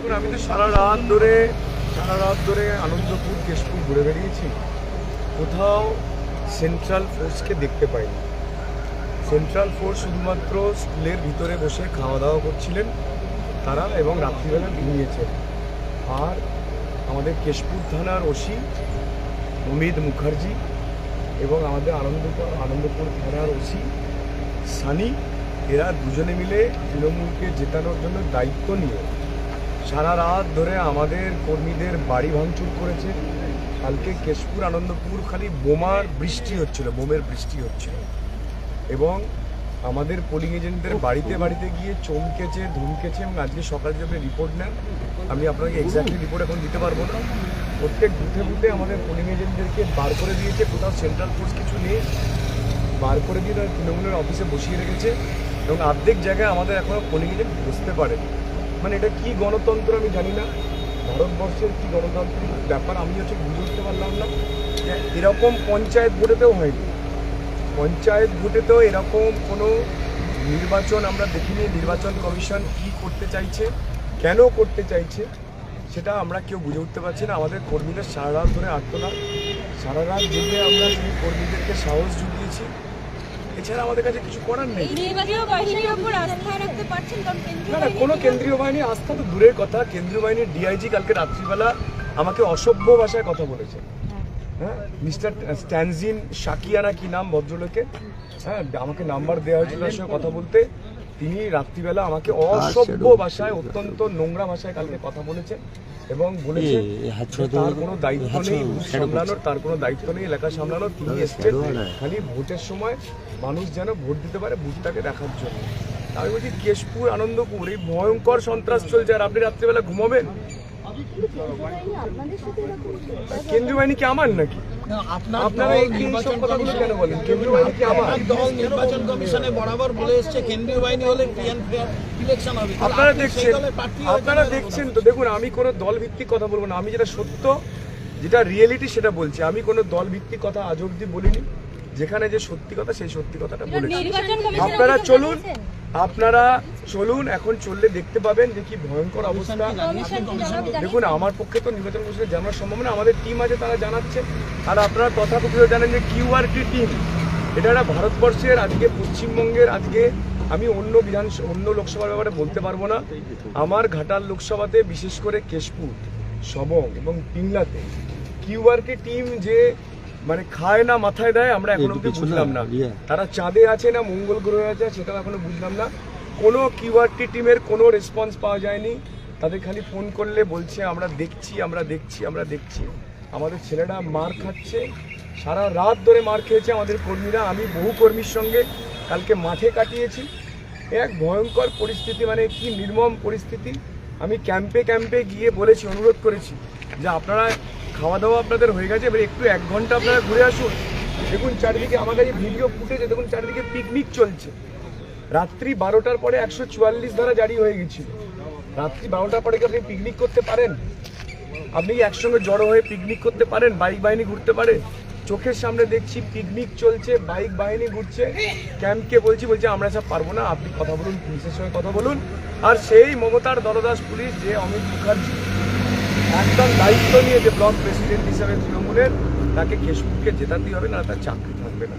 দেখুন, আমি তো সারা রাত ধরে, সারা রাত ধরে আনন্দপুর, কেশপুর ঘুরে বেরিয়েছি কোথাও সেন্ট্রাল ফোর্সকে দেখতে পাইনি। সেন্ট্রাল ফোর্স শুধুমাত্র স্কুলের ভিতরে বসে খাওয়া দাওয়া করছিলেন তারা এবং রাত্রিবেলা ঘুমিয়েছেন। আর আমাদের কেশপুর থানার ওসি অমিত মুখার্জি এবং আমাদের আনন্দপুর আনন্দপুর থানার ওসি সানি, এরা দুজনে মিলে তৃণমূলকে জেতানোর জন্য দায়িত্ব নিয়ে সারা রাত ধরে আমাদের কর্মীদের বাড়ি ভাঙচুর করেছে। কালকে কেশপুর, আনন্দপুর খালি বোমার বৃষ্টি হচ্ছিল, বোমের বৃষ্টি হচ্ছিল। এবং আমাদের পোলিং এজেন্টদের বাড়িতে বাড়িতে গিয়ে চমকেছে, ধমকেছে এবং আজকে সকালে যে আপনি রিপোর্ট নেন, আমি আপনাকে এক্স্যাক্টলি রিপোর্ট এখন দিতে পারব না। প্রত্যেক বুথে বুথে আমাদের পোলিং এজেন্টদেরকে বার করে দিয়েছে, কোথাও সেন্ট্রাল ফোর্স কিছু নেই। বার করে দিয়ে তারা তৃণমূলের অফিসে বসিয়ে রেখেছে। এবং অর্ধেক জায়গায় আমাদের এখনও পোলিং এজেন্ট বসতে পারে মানে এটা কি গণতন্ত্র আমি জানি না। ভারতবর্ষের কি গণতান্ত্রিক ব্যাপার আমি হচ্ছে বুঝে উঠতে পারলাম না। এরকম পঞ্চায়েত ভোটেতেও হয়নি। পঞ্চায়েত ভোটেতেও এরকম কোনো নির্বাচন আমরা দেখিনি। নির্বাচন কমিশন কি করতে চাইছে, কেন করতে চাইছে, সেটা আমরা কেউ বুঝে উঠতে পারছি না। আমাদের কর্মীদের সারা রাত ধরে আটতলা সারা রাত জেগে আমরা সেই কর্মীদেরকে সাহস জুগিয়েছি। এছাড়া আমাদের কাছে কিছু করার নেই। না না কোনো কেন্দ্রীয় বাহিনী আস্থা তো দূরের কথা। কেন্দ্রীয় বাহিনীর ডিআইজি কালকে রাত্রিবেলা আমাকে অসভ্য ভাষায় কথা বলেছে। হ্যাঁ মিস্টার স্ট্যানজিন শাকিয়ানা কি নাম ভদ্রলোকে? হ্যাঁ আমাকে নাম্বার দেওয়া হয়েছিল তার সঙ্গে কথা বলতে। তিনি রাত্রিবেলা আমাকে অসভ্য ভাষায় অত্যন্ত নোংরা ভাষায় কালকে কথা বলেছেন এবং বলেছে এ, এ হাত যে ছোঁয়া তো তার কোনো দায়িত্ব নেই সামলানোর তার কোনো দায়িত্ব নেই এলাকা সামলানোর। তিনি এসছেন খালি ভোটের সময় মানুষ যেন ভোট দিতে পারে ভোটটাকে দেখার জন্য। আমি বলছি কেশপুর আনন্দপুর এই ভয়ঙ্কর সন্ত্রাস চলছে আর আপনি রাত্রিবেলা ঘুমাবেন? কেন্দ্রীয় বাহিনী কি আমার নাকি? আপনার এই কেন বলেন? কেন্দ্রীয় বাহিনী কি আমার আপনার দল নির্বাচন কমিশনে বরাবর বলে এসছে কেন্দ্রীয় বাহিনী হলে ফ্রি অ্যান্ড ফেয়ার ইলেকশন হবে। আপনারা আপনি দেখছেন আপনারা দেখছেন তো দেখুন আমি কোনো দল ভিত্তিক কথা বলব না। আমি যেটা সত্য যেটা রিয়েলিটি সেটা বলছি। আমি কোনো দল ভিত্তিক কথা আজ অব্দি বলিনি। যেখানে যে সত্যি কথা সেই সত্যি কথাটা বলেছি। আপনারা চলুন আপনারা চলুন এখন চললে দেখতে পাবেন যে কি ভয়ঙ্কর অবস্থা। দেখুন আমার পক্ষে তো নির্বাচন কমিশনে জানার সম্ভব না আমাদের টিম আছে তারা জানাচ্ছে। আর আপনারা তথাকথিত জানেন যে কিউআরটি টিম এটা একটা ভারতবর্ষের আজকে পশ্চিমবঙ্গের আজকে আমি অন্য বিধান অন্য লোকসভার ব্যাপারে বলতে পারব না। আমার ঘাটাল লোকসভাতে বিশেষ করে কেশপুর সবং এবং পিংলাতে কিউআরটি টিম যে মানে খায় না মাথায় দেয় আমরা এখন অব্দি বুঝলাম না ইয়ে। তারা চাঁদে আছে না মঙ্গল গ্রহে আছে সেটাও এখনও বুঝলাম না। কোনো কিউআরটি টিমের কোনো রেসপন্স পাওয়া যায়নি। তাদের খালি ফোন করলে বলছে, আমরা দেখছি আমরা দেখছি আমরা দেখছি। আমাদের ছেলেরা মার খাচ্ছে। সারা রাত ধরে মার খেয়েছে আমাদের কর্মীরা। আমি বহু কর্মীর সঙ্গে কালকে মাঠে কাটিয়েছি। এক ভয়ঙ্কর পরিস্থিতি মানে কি নির্মম পরিস্থিতি। আমি ক্যাম্পে ক্যাম্পে গিয়ে বলেছি, অনুরোধ করেছি যে আপনারা খাওয়া দাওয়া আপনাদের হয়ে গেছে, এবার একটু এক ঘণ্টা আপনারা ঘুরে আসুন। দেখুন চারিদিকে আমাদের ভিডিও ফুটেছে দেখুন চারিদিকে পিকনিক চলছে। রাত্রি বারোটার পরে একশো চুয়াল্লিশ ধারা জারি হয়ে গেছিল। রাত্রি বারোটার পরে কি আপনি পিকনিক করতে পারেন? আপনি কি একসঙ্গে জড়ো হয়ে পিকনিক করতে পারেন? বাইক বাহিনী ঘুরতে পারে? চোখের সামনে দেখছি পিকনিক চলছে বাইক বাহিনী ঘুরছে। ক্যাম্পকে বলছি বলছি, আমরা সব পারব না। আপনি কথা বলুন, পুলিশের সঙ্গে কথা বলুন। আর সেই মমতার দলদাস পুলিশ, যে অমিত মুখার্জি, একদম দায়িত্ব নিয়ে যে ব্লক প্রেসিডেন্ট হিসাবে তৃণমূলের, তাকে কেশপুরকে জেতাতেই হবে, না তার চাকরি থাকবে না।